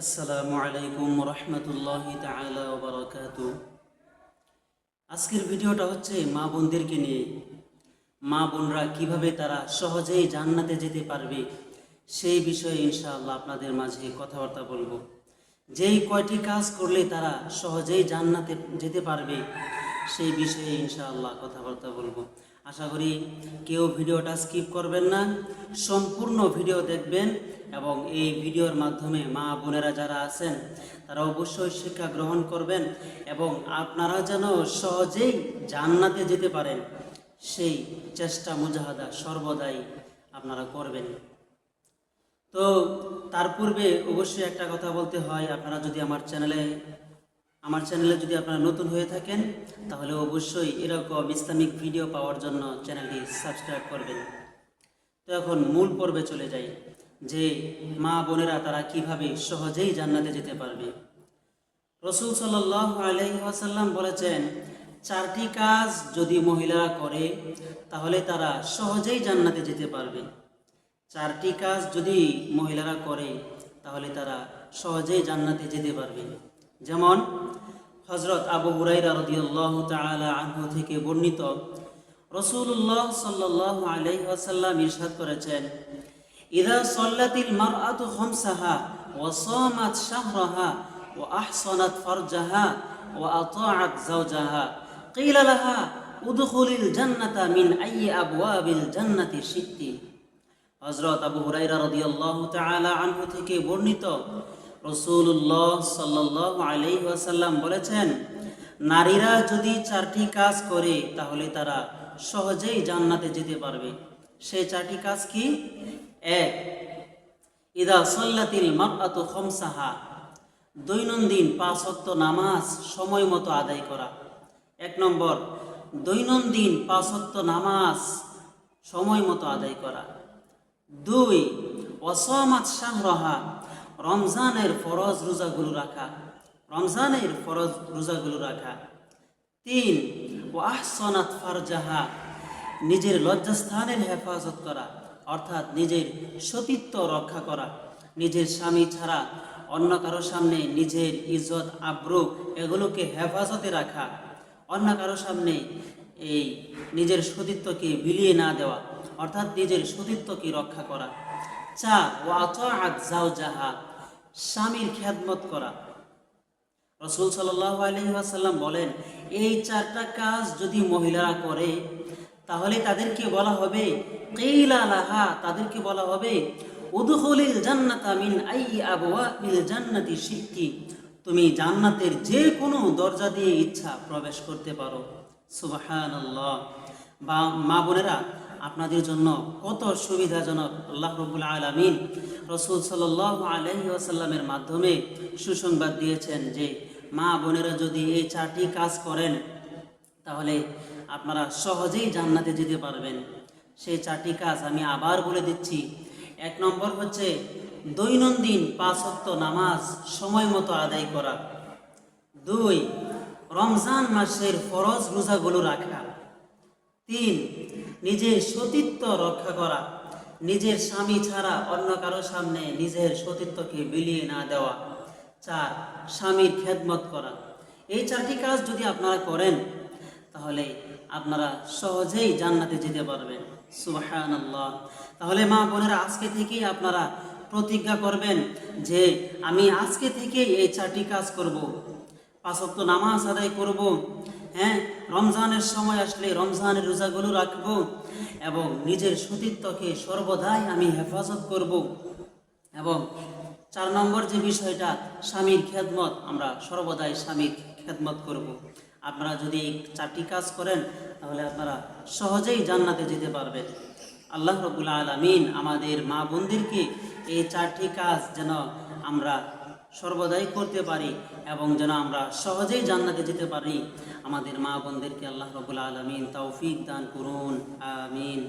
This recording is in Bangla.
আসসালামু আলাইকুম রহমতুল্লাহ বারাকাতু আজকের ভিডিওটা হচ্ছে মা বোনদেরকে নিয়ে। মা বোনরা কীভাবে তারা সহজেই জান্নাতে যেতে পারবে, সেই বিষয়ে ইনশাআল্লাহ আপনাদের মাঝে কথাবার্তা বলব। যেই কয়টি কাজ করলে তারা সহজেই জান্নাতে যেতে পারবে, সেই বিষয়ে ইনশাআল্লাহ কথাবার্তা বলব। আশা করি কেউ ভিডিওটা স্কিপ করবেন না। সম্পূর্ণ ভিডিও দেখবেন এবং এই ভিডিওর মাধ্যমে মা বোনেরা যারা আছেন, তারা অবশ্যই শিক্ষা গ্রহণ করবেন এবং আপনারা যেন সহজেই জান্নাতে যেতে পারেন, সেই চেষ্টা মুজাহাদা সর্বদাই আপনারা করবেন। তো তার পূর্বে অবশ্যই একটা কথা বলতে হয়। আপনারা যদি আমার চ্যানেলে আমার চ্যানেলে যদি আপনারা নতুন হয়ে থাকেন, তাহলে অবশ্যই এরকম ইসলামিক ভিডিও পাওয়ার জন্য চ্যানেলটি সাবস্ক্রাইব করবেন। তো এখন মূল পর্বে চলে যাই, যে মা বোনেরা তারা কীভাবে সহজেই জান্নাতে যেতে পারবে। রসুল সাল্লাহ আলহিহাসাল্লাম বলেছেন, চারটি কাজ যদি মহিলারা করে, তাহলে তারা সহজেই জান্নাতে যেতে পারবে। চারটি কাজ যদি মহিলারা করে, তাহলে তারা সহজেই জান্নাতে যেতে পারবে। যেমন হজরত আবু হুরাইরা রদিয়াল্লাহু তাআলা আনহু থেকে বর্ণিত রসুল্লাহ সাল্লাল্লাহু আলাইহি ওয়াসাল্লাম ইরশাদ করেছেন ইদা সাল্লাতিল মারআতু খামসাহা ওয়া সামাত শাহরাহা ওয়া আহসানাত ফারজাহা ওয়া আতাআত যাওজাহা قيل لها ادخل الجنة من أي أبواب الجنة شئت হজরত আবু হুরাইরা রদিয়াল্লাহু তাআলা আনহু থেকে বর্ণিত রসুল্লাহ সাল্লাহ আলাইহি ওয়াসাল্লাম বলেছেন, নারীরা যদি চারটি কাজ করে, তাহলে তারা সহজেই জান্নাতে যেতে পারবে। সেই চারটি কাজ কি? এক, ইদা সল্লাতিল মাকাতু খমসাহা, দৈনন্দিন পাঁচ নামাজ সময় মতো আদায় করা। এক নম্বর, দৈনন্দিন পাঁচ ওয়াক্ত নামাজ সময় মতো আদায় করা। দুই অসমাত শাহরহা রমজানের ফরজ রোজাগুলো রাখা, রমজানের ফরজ রোজাগুলো রাখা। তিন ও আহসনাত ফারজাহা, নিজের লজ্জাস্থানের হেফাজত করা, অর্থাৎ নিজের সতীত্ব রক্ষা করা, নিজের স্বামী ছাড়া অন্য কারও সামনে নিজের ইজ্জত আব্রু এগুলোকে হেফাজতে রাখা, অন্য কারও সামনে এই নিজের সতীত্বকে বিলিয়ে না দেওয়া, অর্থাৎ নিজের সতীত্বকে রক্ষা করা। চা ও আত যাহা স্বামীর খ্যাদমত করা। রসুল সাল্লাহ বলেন, এই চারটা কাজ যদি মহিলারা করে, তাহলে তাদেরকে বলা হবে লাহা তাদেরকে বলা হবে শিক্কি তুমি জান্নাতের যে কোনো দরজা দিয়ে ইচ্ছা প্রবেশ করতে পারো। সুবহানাল্লাহ। বা মা বোনেরা আপনাদের জন্য কত সুবিধাজনক, আল্লাহ রবুল আলমিন রসুল সাল আলহি আসাল্লামের মাধ্যমে সুসংবাদ দিয়েছেন যে মা বোনেরা যদি এই চারটি কাজ করেন, তাহলে আপনারা সহজেই জান্নাতে যেতে পারবেন। সেই চারটি কাজ আমি আবার বলে দিচ্ছি। এক নম্বর হচ্ছে দৈনন্দিন পাঁচ ওয়াক্ত নামাজ সময় মতো আদায় করা। দুই, রমজান মাসের ফরজ রোজাগুলো রাখা। তিন, নিজের সতীত্ব রক্ষা করা। নিজের স্বামী ছাড়া অন্য কারও সামনে নিজের সতীত্বকে বিলিয়ে না দেওয়া। চার, স্বামীর খেদমত করা। এই চারটি কাজ যদি আপনারা করেন, তাহলে আপনারা সহজেই জান্নাতে যেতে পারবেন। আল্লাহ তাহলে মা বোনেরা, আজকে থেকেই আপনারা প্রতিজ্ঞা করবেন যে আমি আজকে থেকেই এই চারটি কাজ করব। পাঁচক্ত নামাজ আদায় করব। হ্যাঁ রমজানের সময় আসলে রমজানের রোজাগুলো রাখব এবং নিজের সতীত্বকে সর্বদাই আমি হেফাজত করব এবং চার নম্বর যে বিষয়টা, স্বামীর খেদমত, আমরা সর্বদাই স্বামীর খেদমত করব। আপনারা যদি এই চারটি কাজ করেন, তাহলে আপনারা সহজেই জান্নাতে যেতে পারবেন আল্লাহ রবুল্লা আলমিন আমাদের মা বোনদেরকে এই চারটি কাজ যেন আমরা সর্বদাই করতে পারি এবং যেন আমরা সহজেই জান্নাতে যেতে পারি। আমাদের মা বোনদেরকে আল্লাহ রবুল আলমিন তৌফিক দান করুন। আমিন।